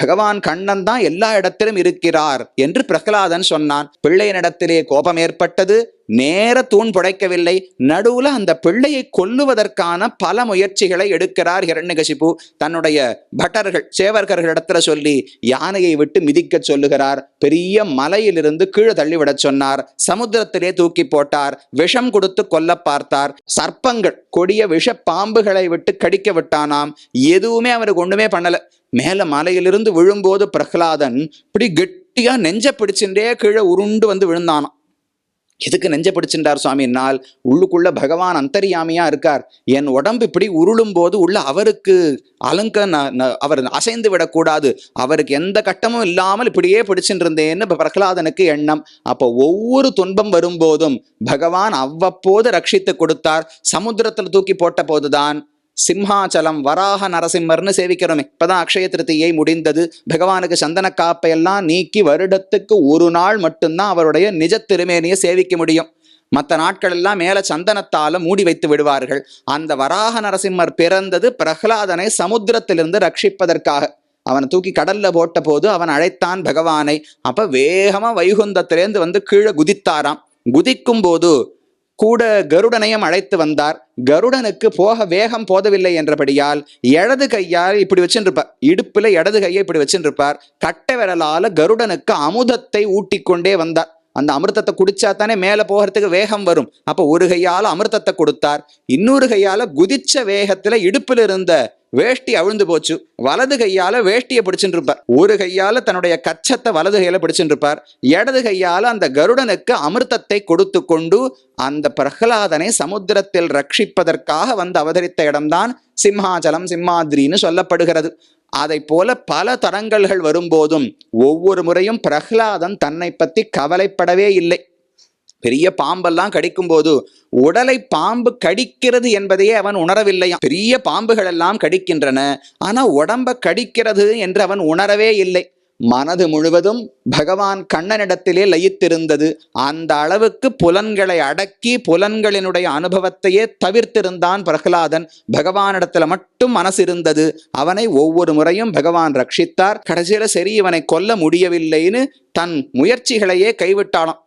பகவான் கண்ணன் தான் எல்லா இடத்திலும் இருக்கிறார் என்று பிரகலாதன் சொன்னான். பிள்ளையனிடத்திலே கோபம் ஏற்பட்டது. நேர தூண் புடைக்கவில்லை. நடுவுல அந்த பிள்ளையை கொல்லுவதற்கான பல முயற்சிகளை எடுக்கிறார் ஹிரண்யகசிபு. தன்னுடைய பட்டர்கள் சேவர்கர்களிடத்துல சொல்லி யானையை விட்டு மிதிக்கச் சொல்லுகிறார். பெரிய மலையிலிருந்து கீழே தள்ளிவிடச் சொன்னார். சமுத்திரத்திலே தூக்கி போட்டார். விஷம் கொடுத்து கொல்ல பார்த்தார். சர்ப்பங்கள் கொடிய விஷ பாம்புகளை விட்டு கடிக்க விட்டானாம். எதுவுமே அவருக்கு ஒண்ணுமே பண்ணல. மேல மலையிலிருந்து விழும்போது பிரகலாதன் இப்படி கெட்டியா நெஞ்ச பிடிச்சுட்டே கீழே உருண்டு வந்து விழுந்தானாம். எதுக்கு நெஞ்ச பிடிச்சின்றார் சுவாமினால் உள்ளுக்குள்ள பகவான் அந்தரியாமியா இருக்கார். என் உடம்பு இப்படி உருளும் போது உள்ள அவருக்கு அலங்க அவர் அசைந்து விடக்கூடாது. அவருக்கு எந்த கட்டமும் இல்லாமல் இப்படியே பிடிச்சிருந்தேன்னு பிரகலாதனுக்கு எண்ணம். அப்போ ஒவ்வொரு துன்பம் வரும்போதும் பகவான் அவ்வப்போது ரட்சித்து கொடுத்தார். சமுத்திரத்தில் தூக்கி போட்ட போதுதான் சிம்ஹாச்சலம் வராக நரசிம்மர்னு சேவிக்கிறோமே. இப்பதான் அக்ஷய திருத்தியை முடிந்தது. பகவானுக்கு சந்தன காப்பையெல்லாம் நீக்கி வருடத்துக்கு ஒரு நாள் மட்டும்தான் அவருடைய நிஜ திருமேனியை சேவிக்க முடியும். மற்ற நாட்கள் எல்லாம் மேல சந்தனத்தால மூடி வைத்து விடுவார்கள். அந்த வராக நரசிம்மர் பிறந்தது பிரகலாதனை சமுத்திரத்திலிருந்து ரட்சிப்பதற்காக. அவனை தூக்கி கடல்ல போட்ட போது அவன் அழைத்தான் பகவானை. அப்ப வேகமா வைகுந்தத்திலேருந்து வந்து கீழே குதித்தாராம். குதிக்கும் போது கூட கருடனையும் அழைத்து வந்தார். கருடனுக்கு போக வேகம் போதவில்லை என்றபடியால் இடது கையால் இப்படி வச்சுருப்பார். இடுப்புல இடது கையை இப்படி வச்சுருப்பார். கட்டை விரலால கருடனுக்கு அமுதத்தை ஊட்டிக்கொண்டே வந்தார். அந்த அமிர்தத்தை குடிச்சா தானே மேலே போகிறதுக்கு வேகம் வரும். அப்போ ஒரு கையால் அமிர்தத்தை கொடுத்தார். இன்னொரு கையால் குதிச்ச வேகத்தில் இடுப்பில் இருந்த வேஷ்டி அவிழ்ந்து போச்சு. வலது கையால வேஷ்டியை பிடிச்சுட்டு இருப்பார் ஒரு கையால தன்னுடைய கச்சத்தை வலது கையில பிடிச்சுட்டு இருப்பார் இடது கையால அந்த கருடனுக்கு அமிர்தத்தை கொடுத்து கொண்டு அந்த பிரகலாதனை சமுத்திரத்தில் ரட்சிப்பதற்காக வந்து அவதரித்த இடம்தான் சிம்ஹாச்சலம் சிம்மாத்ரின்னு சொல்லப்படுகிறது. அதை போல பல தரங்கல்கள் வரும்போதும் ஒவ்வொரு முறையும் பிரகலாதன் தன்னை பத்தி கவலைப்படவே இல்லை. பெரிய பாம்பெல்லாம் கடிக்கும் போது உடலை பாம்பு கடிக்கிறது என்பதையே அவன் உணரவில்லையாம் பெரிய பாம்புகள் எல்லாம் கடிக்கின்றன. ஆனா உடம்ப கடிக்கிறது என்று அவன் உணரவே இல்லை. மனது முழுவதும் பகவான் கண்ணனிடத்திலே லயித்திருந்தது. அந்த அளவுக்கு புலன்களை அடக்கி புலன்களினுடைய அனுபவத்தையே தவிர்த்திருந்தான் பிரகலாதன். பகவானிடத்துல மட்டும் மனசு இருந்தது. அவனை ஒவ்வொரு முறையும் பகவான் ரட்சித்தார். கடைசியில சரி இவனை கொல்ல முடியவில்லைன்னு தன் முயற்சிகளையே கைவிட்டானாம்.